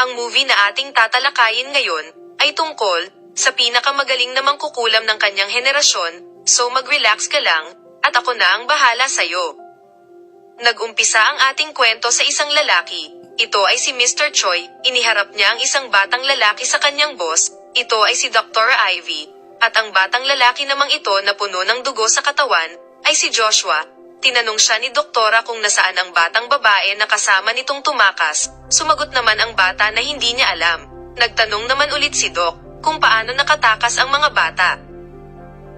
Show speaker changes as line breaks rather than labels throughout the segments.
Ang movie na ating tatalakayin ngayon ay tungkol sa pinakamagaling na mangkukulam ng kanyang henerasyon, so mag-relax ka lang, at ako na ang bahala sa'yo. Nag-umpisa ang ating kwento sa isang lalaki. Ito ay si Mr. Choi, iniharap niya ang isang batang lalaki sa kanyang boss, ito ay si Dr. Ivy, at ang batang lalaki namang ito na puno ng dugo sa katawan, ay si Joshua. Tinanong siya ni Doktora kung nasaan ang batang babae na kasama nitong tumakas, sumagot naman ang bata na hindi niya alam. Nagtanong naman ulit si Doc, kung paano nakatakas ang mga bata.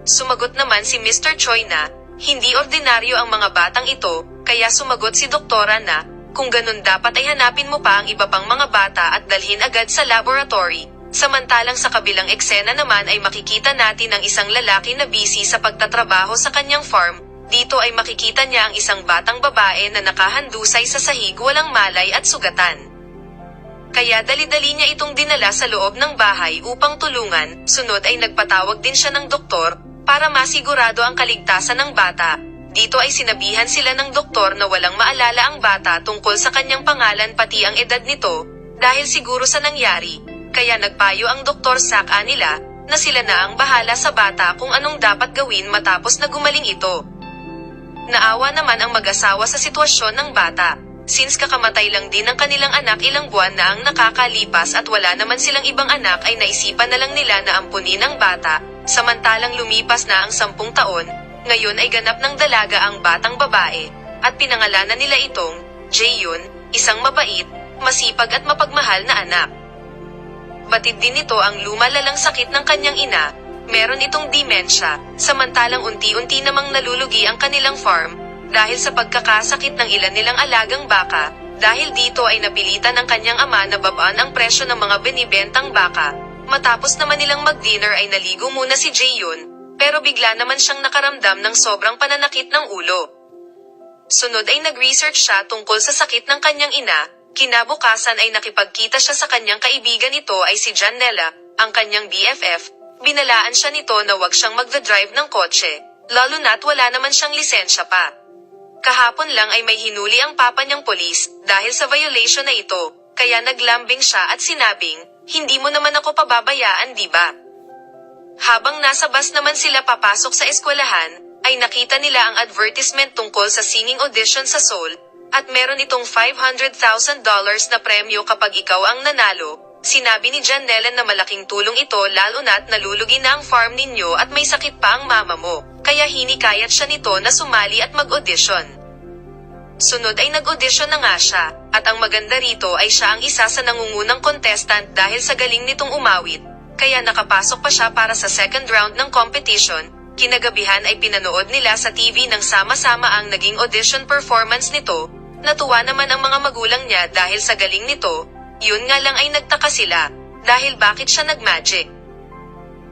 Sumagot naman si Mr. Choi na, hindi ordinaryo ang mga batang ito, kaya sumagot si doktora na, kung ganun dapat ay hanapin mo pa ang iba pang mga bata at dalhin agad sa laboratory. Samantalang sa kabilang eksena naman ay makikita natin ang isang lalaki na busy sa pagtatrabaho sa kanyang farm. Dito ay makikita niya ang isang batang babae na nakahandusay sa sahig walang malay at sugatan. Kaya dali-dali niya itong dinala sa loob ng bahay upang tulungan, sunod ay nagpatawag din siya ng doktor, para masigurado ang kaligtasan ng bata. Dito ay sinabihan sila ng doktor na walang maalala ang bata tungkol sa kanyang pangalan pati ang edad nito, dahil siguro sa nangyari. Kaya nagpayo ang doktor sa kanila, na sila na ang bahala sa bata kung anong dapat gawin matapos na gumaling ito. Naawa naman ang mag-asawa sa sitwasyon ng bata. Since kakamatay lang din ng kanilang anak ilang buwan na ang nakakalipas at wala naman silang ibang anak ay naisipan na lang nila na ampunin ang bata, samantalang lumipas na ang sampung taon, ngayon ay ganap ng dalaga ang batang babae, at pinangalanan nila itong, Jaeyoon, isang mabait, masipag at mapagmahal na anak. Batid din nito ang lumalalang sakit ng kanyang ina, meron itong demensya, samantalang unti-unti namang nalulugi ang kanilang farm, dahil sa pagkakasakit ng ilan nilang alagang baka, dahil dito ay napilitan ng kanyang ama na babaan ang presyo ng mga binibentang baka. Matapos naman nilang mag-dinner ay naligo muna si Jaeyoon, pero bigla naman siyang nakaramdam ng sobrang pananakit ng ulo. Sunod ay nag-research siya tungkol sa sakit ng kanyang ina, kinabukasan ay nakipagkita siya sa kanyang kaibigan. Nito ay si Janella, ang kanyang BFF, binalaan siya nito na wag siyang magdadrive ng kotse, lalo na't wala naman siyang lisensya pa. Kahapon lang ay may hinuli ang papa niyang polis, dahil sa violation na ito, kaya naglambing siya at sinabing, hindi mo naman ako pababayaan di ba? Habang nasa bus naman sila papasok sa eskwelahan, ay nakita nila ang advertisement tungkol sa singing audition sa Seoul, at meron itong $500,000 na premyo kapag ikaw ang nanalo. Sinabi ni John Nellen na malaking tulong ito lalo na't nalulugi na ang farm ninyo at may sakit pa ang mama mo, kaya hinikayat siya nito na sumali at mag-audition. Sunod ay nag-audition na nga siya, at ang maganda rito ay siya ang isa sa nangungunang contestant dahil sa galing nitong umawit, kaya nakapasok pa siya para sa second round ng competition. Kinagabihan ay pinanood nila sa TV ng sama-sama ang naging audition performance nito, natuwa naman ang mga magulang niya dahil sa galing nito, yun nga lang ay nagtaka sila, dahil bakit siya nagmagic.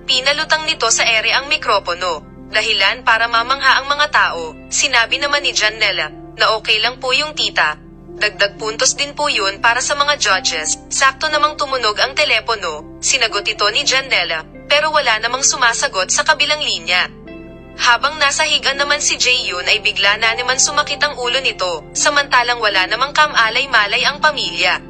Pinalutang nito sa ere ang mikropono, dahilan para mamangha ang mga tao, sinabi naman ni Janella, na okay lang po yung tita. Dagdag puntos din po yun para sa mga judges, sakto namang tumunog ang telepono, sinagot ito ni Janella, pero wala namang sumasagot sa kabilang linya. Habang nasa higa naman si Jaeyoon ay bigla na naman sumakit ang ulo nito, samantalang wala namang kamalay-malay ang pamilya.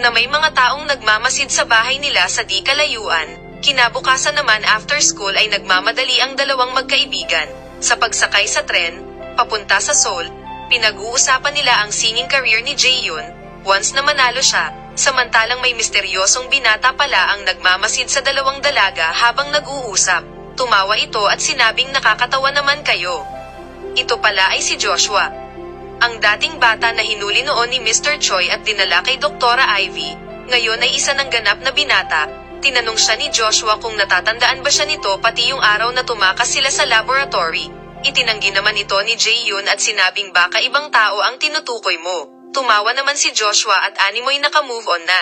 Na may mga taong nagmamasid sa bahay nila sa di kalayuan, kinabukasan naman after school ay nagmamadali ang dalawang magkaibigan. Sa pagsakay sa tren, papunta sa Seoul, pinag-uusapan nila ang singing career ni Jaeyoon, once na manalo siya, samantalang may misteryosong binata pala ang nagmamasid sa dalawang dalaga habang nag-uusap. Tumawa ito at sinabing nakakatawa naman kayo. Ito pala ay si Joshua. Ang dating bata na hinuli noon ni Mr. Choi at dinala kay Doktora Ivy, ngayon ay isa ng ganap na binata. Tinanong siya ni Joshua kung natatandaan ba siya nito pati yung araw na tumakas sila sa laboratory. Itinanggi naman ito ni Jaeyoon at sinabing baka ibang tao ang tinutukoy mo. Tumawa naman si Joshua at animoy naka-move on na.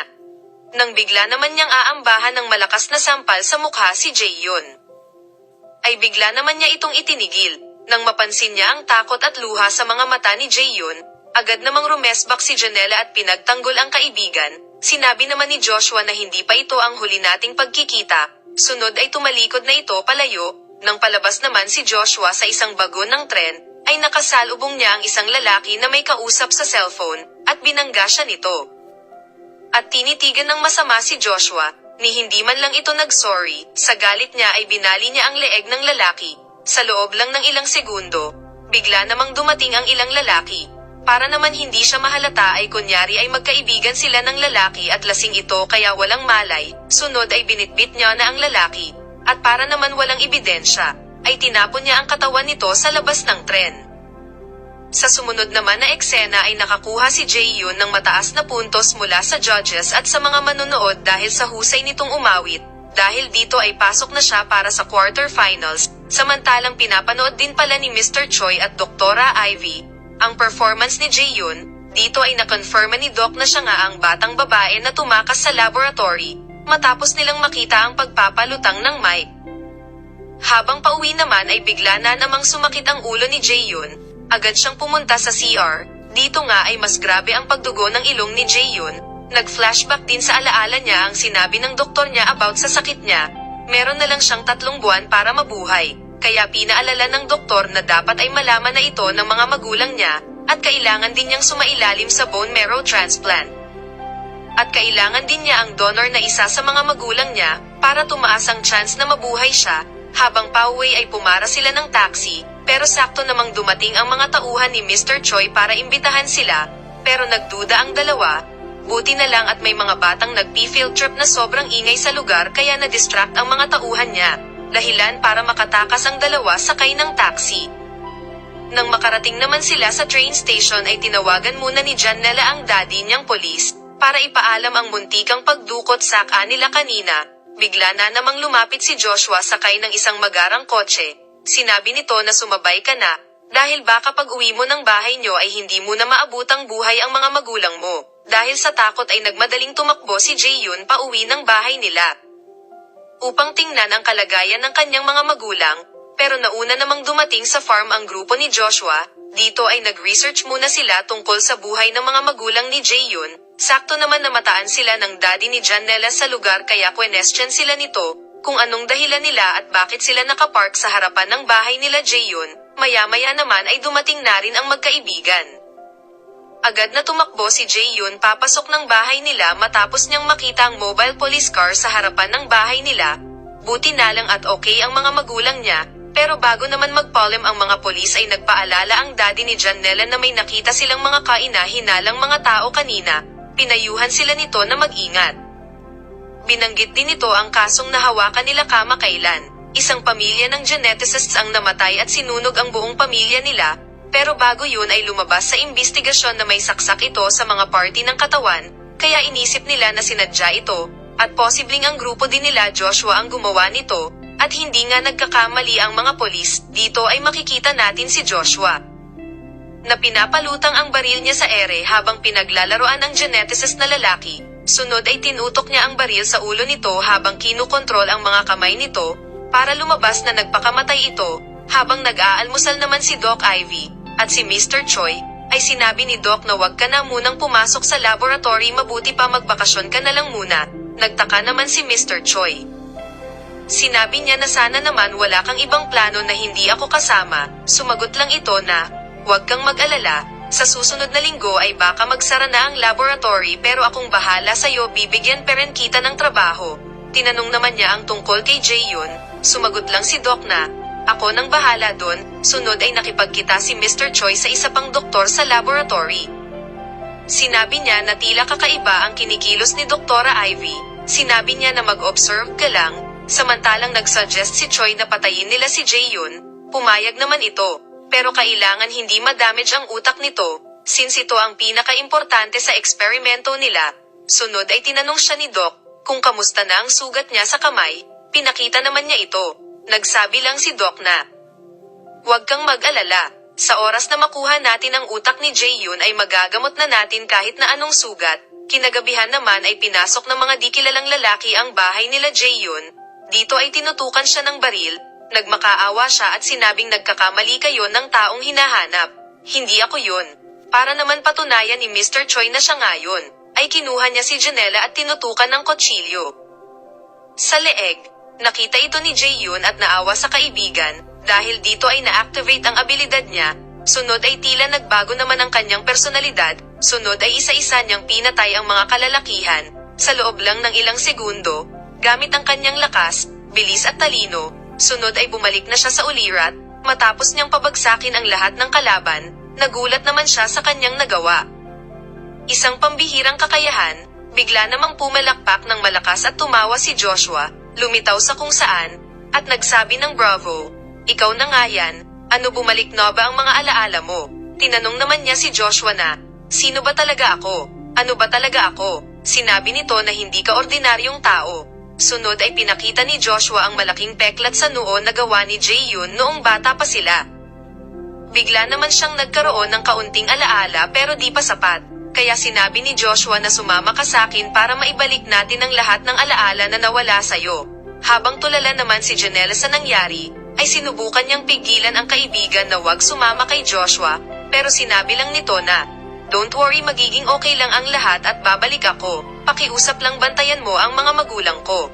Nang bigla naman niyang aambahan ng malakas na sampal sa mukha si Jaeyoon ay bigla naman niya itong itinigil. Nang mapansin niya ang takot at luha sa mga mata ni Jaeyoon, agad namang rumesbak si Janela at pinagtanggol ang kaibigan. Sinabi naman ni Joshua na hindi pa ito ang huli nating pagkikita. Sunod ay tumalikod na ito palayo. Nang palabas naman si Joshua sa isang bagon ng tren, ay nakasalubong niya ang isang lalaki na may kausap sa cellphone, at binangga siya nito. At tinitigan ng masama si Joshua, ni hindi man lang ito nag-sorry, sa galit niya ay binali niya ang leeg ng lalaki. Sa loob lang ng ilang segundo, bigla namang dumating ang ilang lalaki. Para naman hindi siya mahalata ay kunyari ay magkaibigan sila ng lalaki at lasing ito kaya walang malay, sunod ay binitbit niya na ang lalaki. At para naman walang ebidensya, ay tinapon niya ang katawan nito sa labas ng tren. Sa sumunod naman na eksena ay nakakuha si Jae Yoon ng mataas na puntos mula sa judges at sa mga manonood dahil sa husay nitong umawit. Dahil dito ay pasok na siya para sa quarterfinals, samantalang pinapanood din pala ni Mr. Choi at Doktora Ivy. Ang performance ni Jae Yoon, dito ay nakonfirma ni Doc na siya nga ang batang babae na tumakas sa laboratory, matapos nilang makita ang pagpapalutang ng mic. Habang pauwi naman ay bigla na namang sumakit ang ulo ni Jaeyoon, agad siyang pumunta sa CR. Dito nga ay mas grabe ang pagdugo ng ilong ni Jaeyoon. Nag-flashback din sa alaala niya ang sinabi ng doktor niya about sa sakit niya. Meron na lang siyang tatlong buwan para mabuhay. Kaya pinaalala ng doktor na dapat ay malaman na ito ng mga magulang niya, at kailangan din niyang sumailalim sa bone marrow transplant. At kailangan din niya ang donor na isa sa mga magulang niya, para tumaas ang chance na mabuhay siya, habang pauwi ay pumara sila ng taxi, pero sakto namang dumating ang mga tauhan ni Mr. Choi para imbitahan sila, pero nagduda ang dalawa, buti na lang at may mga batang nagpi-field trip na sobrang ingay sa lugar kaya na-distract ang mga tauhan niya, dahilan para makatakas ang dalawa sakay ng taxi. Nang makarating naman sila sa train station ay tinawagan muna ni Janela ang daddy niyang polis, para ipaalam ang muntikang pagdukot sa kanila kanina, bigla na namang lumapit si Joshua sakay ng isang magarang kotse. Sinabi nito na sumabay ka na, dahil baka pag uwi mo ng bahay nyo ay hindi mo na maabutang buhay ang mga magulang mo. Dahil sa takot ay nagmadaling tumakbo si Jaeyoon pa uwi ng bahay nila. Upang tingnan ang kalagayan ng kanyang mga magulang, pero nauna namang dumating sa farm ang grupo ni Joshua, dito ay nag-research muna sila tungkol sa buhay ng mga magulang ni Jaeyoon, sakto naman namataan sila ng daddy ni Janela sa lugar kaya question sila nito, kung anong dahilan nila at bakit sila nakapark sa harapan ng bahay nila Jaeyoon, maya-maya naman ay dumating na rin ang magkaibigan. Agad na tumakbo si Jaeyoon papasok ng bahay nila matapos niyang makita ang mobile police car sa harapan ng bahay nila. Buti na lang at okay ang mga magulang niya, pero bago naman magpolem ang mga polis ay nagpaalala ang daddy ni Janela na may nakita silang mga kaina-hinalang mga tao kanina, pinayuhan sila nito na mag-ingat. Binanggit din nito ang kasong nahawakan nila kamakailan. Isang pamilya ng geneticists ang namatay at sinunog ang buong pamilya nila, pero bago yun ay lumabas sa imbestigasyon na may saksak ito sa mga party ng katawan, kaya inisip nila na sinadya ito, at posibleng ang grupo din nila Joshua ang gumawa nito, at hindi nga nagkakamali ang mga polis, dito ay makikita natin si Joshua. Na pinapalutang ang baril niya sa ere habang pinaglalaroan ng geneticist na lalaki, sunod ay tinutok niya ang baril sa ulo nito habang kinukontrol ang mga kamay nito, para lumabas na nagpakamatay ito, habang nag-aalmusal naman si Doc Ivy, at si Mr. Choi, ay sinabi ni Doc na wag ka na munang pumasok sa laboratory mabuti pa magbakasyon ka na lang muna, nagtaka naman si Mr. Choi. Sinabi niya na sana naman wala kang ibang plano na hindi ako kasama, sumagot lang ito na, huwag kang mag-alala, sa susunod na linggo ay baka magsara na ang laboratory pero akong bahala sa'yo bibigyan pa rin kita ng trabaho. Tinanong naman niya ang tungkol kay Jaeyoon, sumagot lang si Doc na, ako nang bahala doon, sunod ay nakipagkita si Mr. Choi sa isa pang doktor sa laboratory. Sinabi niya na tila kakaiba ang kinikilos ni Doktora Ivy, sinabi niya na mag-observe ka lang, samantalang nagsuggest si Choi na patayin nila si Jaeyoon, pumayag naman ito, pero kailangan hindi madamage ang utak nito, since ito ang pinaka-importante sa eksperimento nila. Sunod ay tinanong siya ni Doc, kung kamusta na ang sugat niya sa kamay, pinakita naman niya ito. Nagsabi lang si Doc na, Huwag kang mag-alala, sa oras na makuha natin ang utak ni Jaeyoon ay magagamot na natin kahit na anong sugat. Kinagabihan naman ay pinasok ng mga di kilalang lalaki ang bahay nila Jaeyoon. Dito ay tinutukan siya ng baril, nagmakaawa siya at sinabing nagkakamali kayo ng taong hinahanap. Hindi ako yun. Para naman patunayan ni Mr. Choi na siya ngayon, ay kinuha niya si Janela at tinutukan ng kutsilyo. Sa leeg, nakita ito ni Jaeyoon at naawa sa kaibigan, dahil dito ay na-activate ang abilidad niya, sunod ay tila nagbago naman ang kanyang personalidad, Sunod ay isa-isa niyang pinatay ang mga kalalakihan, sa loob lang ng ilang segundo, gamit ang kanyang lakas, bilis at talino, sunod ay bumalik na siya sa ulirat, matapos niyang pabagsakin ang lahat ng kalaban, nagulat naman siya sa kanyang nagawa. Isang pambihirang kakayahan, bigla namang pumalakpak ng malakas at tumawa si Joshua, lumitaw sa kung saan, at nagsabi ng bravo, ikaw na nga yan, ano bumalik na ba ang mga alaala mo? Tinanong naman niya si Joshua na, sino ba talaga ako? Ano ba talaga ako? Sinabi nito na hindi ka ordinaryong tao. Sunod ay pinakita ni Joshua ang malaking peklat sa noo na gawa ni Jae-yun noong bata pa sila. Bigla naman siyang nagkaroon ng kaunting alaala pero di pa sapat. Kaya sinabi ni Joshua na sumama ka sa akin para maibalik natin ang lahat ng alaala na nawala sa'yo. Habang tulala naman si Janelle sa nangyari, ay sinubukan niyang pigilan ang kaibigan na wag sumama kay Joshua, pero sinabi lang nito na, Don't worry magiging okay lang ang lahat at babalik ako, pakiusap lang bantayan mo ang mga magulang ko.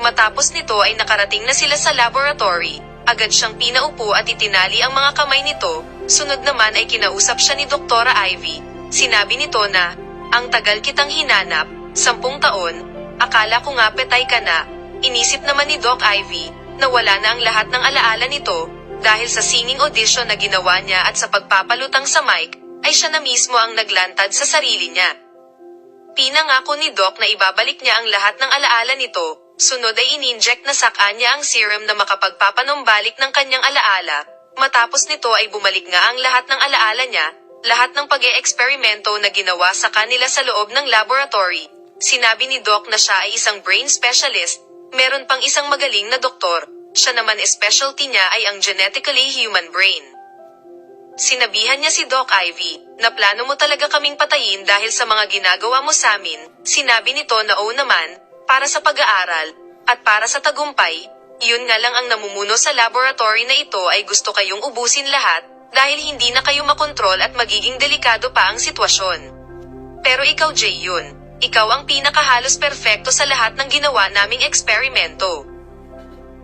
Matapos nito ay nakarating na sila sa laboratory, agad siyang pinaupo at itinali ang mga kamay nito, sunod naman ay kinausap siya ni Doktora Ivy. Sinabi nito na, ang tagal kitang hinanap, sampung taon, akala ko nga petay ka na, inisip naman ni Doc Ivy, na wala na ang lahat ng alaala nito, dahil sa singing audition na ginawa niya at sa pagpapalutang sa mic, ay siya na mismo ang naglantad sa sarili niya. Pinangako ni Doc na ibabalik niya ang lahat ng alaala nito, sunod ay ininject na sa kanya ang serum na makapagpapanumbalik ng kanyang alaala, matapos nito ay bumalik nga ang lahat ng alaala niya, lahat ng pag eksperimento na ginawa sa kanila sa loob ng laboratory. Sinabi ni Doc na siya ay isang brain specialist, meron pang isang magaling na doktor, siya naman specialty niya ay ang genetically human brain. Sinabihan niya si Doc Ivy, na plano mo talaga kaming patayin dahil sa mga ginagawa mo sa amin, sinabi nito na oo naman, para sa pag-aaral, at para sa tagumpay, yun nga lang ang namumuno sa laboratory na ito ay gusto kayong ubusin lahat, dahil hindi na kayo makontrol at magiging delikado pa ang sitwasyon. Pero ikaw Jay yun, ikaw ang pinakahalos perfecto sa lahat ng ginawa naming eksperimento.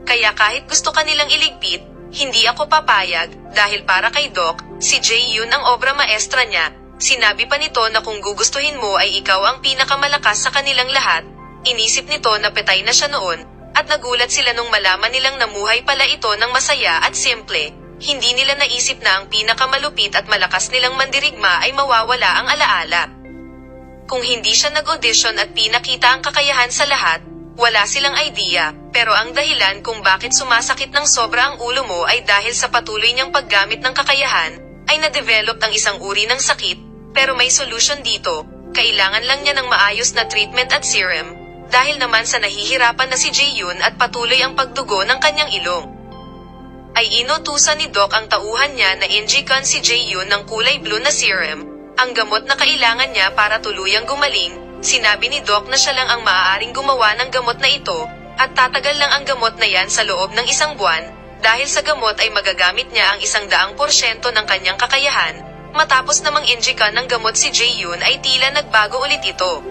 Kaya kahit gusto ka nilang iligpit, hindi ako papayag, dahil para kay Doc, si Jay yun ang obra maestra niya. Sinabi pa nito na kung gugustuhin mo ay ikaw ang pinakamalakas sa kanilang lahat. Inisip nito na petay na siya noon, at nagulat sila nung malaman nilang namuhay pala ito ng masaya at simple. Hindi nila naisip na ang pinakamalupit at malakas nilang mandirigma ay mawawala ang alaala. Kung hindi siya nag-audition at pinakita ang kakayahan sa lahat, wala silang idea, pero ang dahilan kung bakit sumasakit ng sobra ang ulo mo ay dahil sa patuloy niyang paggamit ng kakayahan, ay na-develop ang isang uri ng sakit, pero may solution dito, kailangan lang niya ng maayos na treatment at serum, dahil naman sa nahihirapan na si Jaeyoon at patuloy ang pagdugo ng kanyang ilong. Ay inutusan ni Doc ang tauhan niya na injikan si Jaeyoon ng kulay blue na serum, ang gamot na kailangan niya para tuluyang gumaling, Sinabi ni Doc na siya lang ang maaaring gumawa ng gamot na ito, at tatagal lang ang gamot na yan sa loob ng isang buwan, dahil sa gamot ay magagamit niya ang isang daang porsyento ng kanyang kakayahan, matapos namang injikan ng gamot si Jaeyoon ay tila nagbago ulit ito.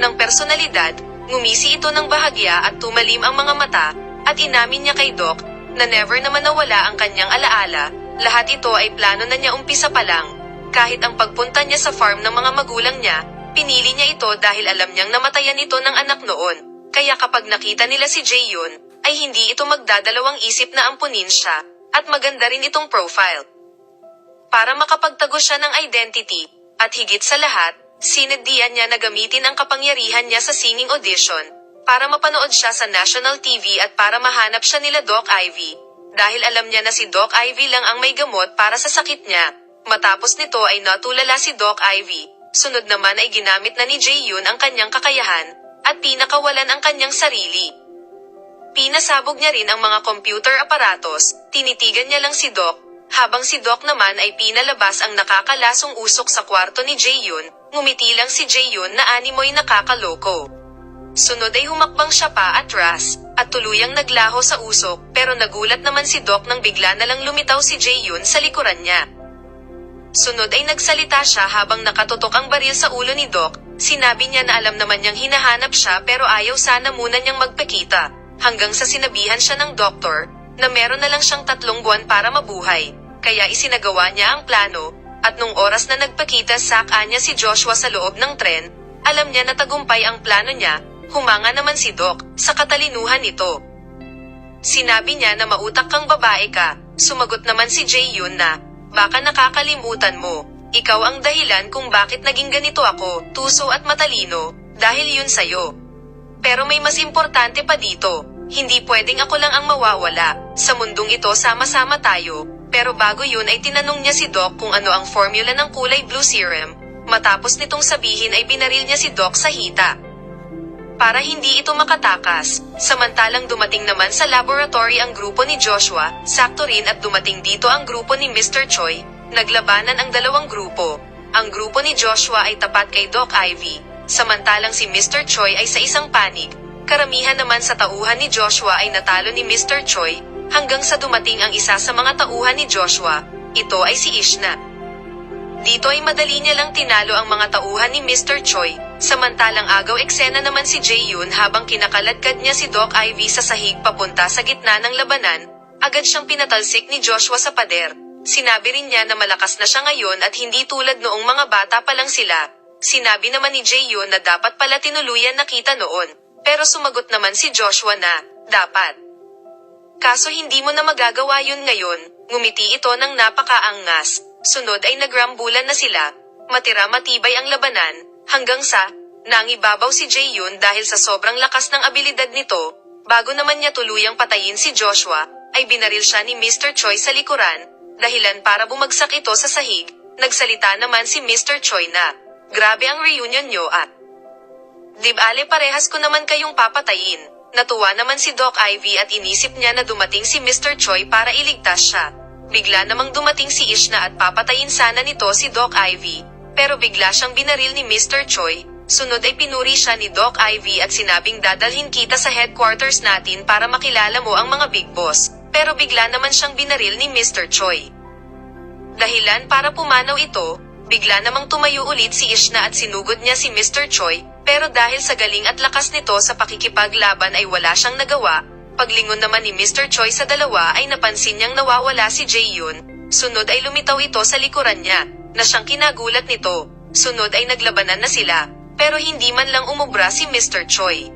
Ng personalidad, ngumisi ito ng bahagya at tumalim ang mga mata, at inamin niya kay Doc, na never naman nawala ang kanyang alaala, lahat ito ay plano na niya umpisa pa lang, kahit ang pagpunta niya sa farm ng mga magulang niya, Pinili niya ito dahil alam niyang namatayan ito ng anak noon, kaya kapag nakita nila si Jaeyoon, ay hindi ito magdadalawang isip na ampunin siya, at maganda rin itong profile. Para makapagtago siya ng identity, at higit sa lahat, sinagdian niya na gamitin ang kapangyarihan niya sa singing audition, para mapanood siya sa national TV at para mahanap siya nila Doc Ivy. Dahil alam niya na si Doc Ivy lang ang may gamot para sa sakit niya, matapos nito ay natulala si Doc Ivy, sunod naman ay ginamit na ni Jaeyoon ang kanyang kakayahan, at pinakawalan ang kanyang sarili. Pinasabog niya rin ang mga computer aparatos, tinitigan niya lang si Doc, habang si Doc naman ay pinalabas ang nakakalasong usok sa kwarto ni Jaeyoon, ngumiti lang si Jaeyoon na animoy nakakaloko. Sunod ay humakbang siya pa atras, at tuluyang naglaho sa usok, pero nagulat naman si Doc nang bigla na lang lumitaw si Jaeyoon sa likuran niya. Sunod ay nagsalita siya habang nakatutok ang baril sa ulo ni Doc, sinabi niya na alam naman niyang hinahanap siya pero ayaw sana muna niyang magpakita, hanggang sa sinabihan siya ng doktor, na meron na lang siyang tatlong buwan para mabuhay, kaya isinagawa niya ang plano, At nung oras na nagpakita sa kanya si Joshua sa loob ng tren, alam niya na tagumpay ang plano niya, humanga naman si Doc sa katalinuhan nito. Sinabi niya na mautak kang babae ka, sumagot naman si Jay yun na, baka nakakalimutan mo, ikaw ang dahilan kung bakit naging ganito ako, tuso at matalino, dahil yun sa'yo. Pero may mas importante pa dito, hindi pwedeng ako lang ang mawawala, sa mundong ito sama-sama tayo, pero bago yun ay tinanong niya si Doc kung ano ang formula ng kulay blue serum, matapos nitong sabihin ay binaril niya si Doc sa hita para hindi ito makatakas. Samantalang dumating naman sa laboratory ang grupo ni Joshua, sakto rin at dumating dito ang grupo ni Mr. Choi, naglabanan ang dalawang grupo. Ang grupo ni Joshua ay tapat kay Doc Ivy, samantalang si Mr. Choi ay sa isang panig. Karamihan naman sa tauhan ni Joshua ay natalo ni Mr. Choi, hanggang sa dumating ang isa sa mga tauhan ni Joshua, ito ay si Ishna. Dito ay madali niya lang tinalo ang mga tauhan ni Mr. Choi, samantalang agaw eksena naman si Jae-yoon habang kinakaladkad niya si Doc Ivy sa sahig papunta sa gitna ng labanan, agad siyang pinatalsik ni Joshua sa pader. Sinabi rin niya na malakas na siya ngayon at hindi tulad noong mga bata pa lang sila. Sinabi naman ni Jae-yoon na dapat pala tinuluyan nakita noon, pero sumagot naman si Joshua na, dapat. Kaso hindi mo na magagawa yun ngayon, ngumiti ito ng napakaangas, sunod ay nagrambulan na sila, matira matibay ang labanan, hanggang sa, nangibabaw si Jaeyoon dahil sa sobrang lakas ng abilidad nito, bago naman niya tuluyang patayin si Joshua, ay binaril siya ni Mr. Choi sa likuran, dahilan para bumagsak ito sa sahig, nagsalita naman si Mr. Choi na, grabe ang reunion nyo at, Dibale parehas ko naman kayong papatayin. Natuwa naman si Doc Ivy at inisip niya na dumating si Mr. Choi para iligtas siya. Bigla namang dumating si Ishna at papatayin sana nito si Doc Ivy. Pero bigla siyang binaril ni Mr. Choi. Sunod ay pinuri siya ni Doc Ivy at sinabing dadalhin kita sa headquarters natin para makilala mo ang mga big boss. Pero bigla naman siyang binaril ni Mr. Choi. Dahilan para pumanaw ito, bigla namang tumayo ulit si Ishna at sinugod niya si Mr. Choi, pero dahil sa galing at lakas nito sa pakikipaglaban ay wala siyang nagawa, paglingon naman ni Mr. Choi sa dalawa ay napansin niyang nawawala si Jaeyoon, sunod ay lumitaw ito sa likuran niya, na siyang kinagulat nito, sunod ay naglabanan na sila, pero hindi man lang umubra si Mr. Choi.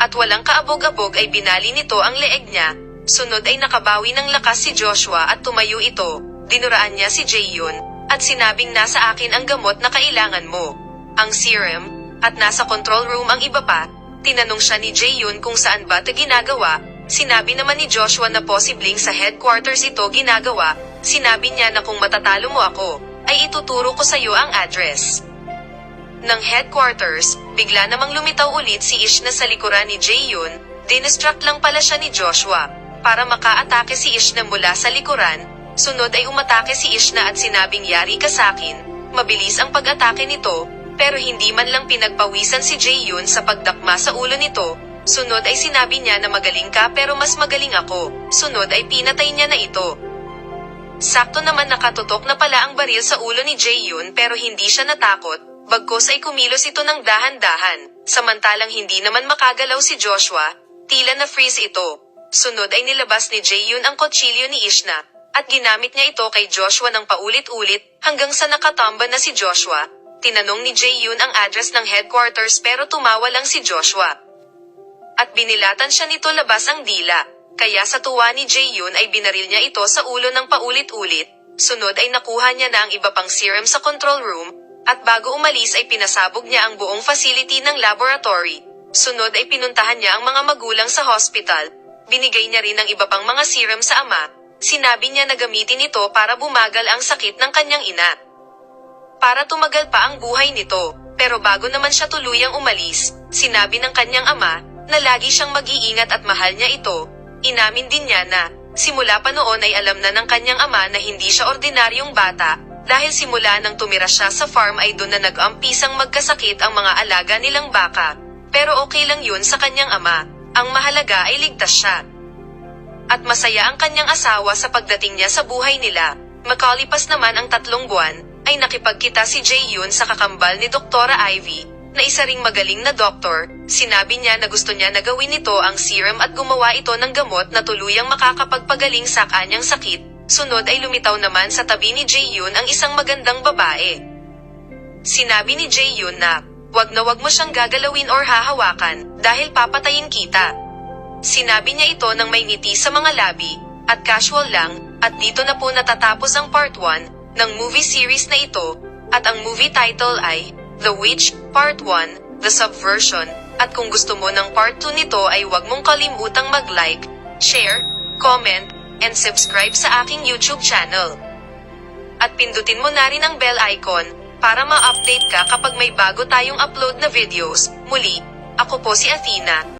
At walang kaabog-abog ay binali nito ang leeg niya, sunod ay nakabawi ng lakas si Joshua at tumayo ito, dinuraan niya si Jaeyoon, at sinabing nasa akin ang gamot na kailangan mo. Ang serum, at nasa control room ang iba pa, tinanong siya ni Jaeyoon kung saan ba ito ginagawa, sinabi naman ni Joshua na posibleng sa headquarters ito ginagawa, sinabi niya na kung matatalo mo ako, ay ituturo ko sa iyo ang address. Ng headquarters, bigla namang lumitaw ulit si Ishna sa likuran ni Jaeyoon, lang pala siya ni Joshua, para makaatake si Ishna mula sa likuran, sunod ay umatake si Ishna at sinabing yari ka sakin, mabilis ang pag-atake nito, pero hindi man lang pinagpawisan si Jaeyoon sa pagdakma sa ulo nito. Sunod ay sinabi niya na magaling ka pero mas magaling ako. Sunod ay pinatay niya na ito. Sakto naman nakatutok na pala ang baril sa ulo ni Jaeyoon pero hindi siya natakot, bagkos ay kumilos ito ng dahan-dahan. Samantalang hindi naman makagalaw si Joshua, tila na freeze ito. Sunod ay nilabas ni Jaeyoon ang kutsilyo ni Ishna, at ginamit niya ito kay Joshua ng paulit-ulit hanggang sa nakatamba na si Joshua, Tinanong ni Jaeyoon ang address ng headquarters pero tumawa lang si Joshua. At binilatan siya nito labas ang dila, kaya sa tuwa ni Jaeyoon ay binaril niya ito sa ulo ng paulit-ulit, sunod ay nakuha niya na ang iba pang serum sa control room, at bago umalis ay pinasabog niya ang buong facility ng laboratory. Sunod ay pinuntahan niya ang mga magulang sa hospital, binigay niya rin ang iba pang mga serum sa ama, sinabi niya na gamitin ito para bumagal ang sakit ng kanyang ina para tumagal pa ang buhay nito. Pero bago naman siya tuluyang umalis, sinabi ng kanyang ama, na lagi siyang mag-iingat at mahal niya ito. Inamin din niya na, simula pa noon ay alam na ng kanyang ama na hindi siya ordinaryong bata, dahil simula nang tumira siya sa farm ay doon na nag-ampisang magkasakit ang mga alaga nilang baka. Pero okay lang yun sa kanyang ama, ang mahalaga ay ligtas siya. At masaya ang kanyang asawa sa pagdating niya sa buhay nila. Makalipas naman ang tatlong buwan, ay nakipagkita si Jaeyoon sa kakambal ni Doktora Ivy, na isa ring magaling na doktor, sinabi niya na gusto niya na gawin ito ang serum at gumawa ito ng gamot na tuluyang makakapagpagaling sa kanyang sakit, sunod ay lumitaw naman sa tabi ni Jaehyun ang isang magandang babae. Sinabi ni Jaehyun na, wag na wag mo siyang gagalawin or hahawakan, dahil papatayin kita. Sinabi niya ito ng may ngiti sa mga labi, at casual lang, at dito na po natatapos ang part 1 ng movie series na ito, at ang movie title ay The Witch Part 1, The Subversion, at kung gusto mo ng part 2 nito ay huwag mong kalimutang mag-like, share, comment, and subscribe sa aking YouTube channel. At pindutin mo na rin ang bell icon para ma-update ka kapag may bago tayong upload na videos. Muli, ako po si Athena.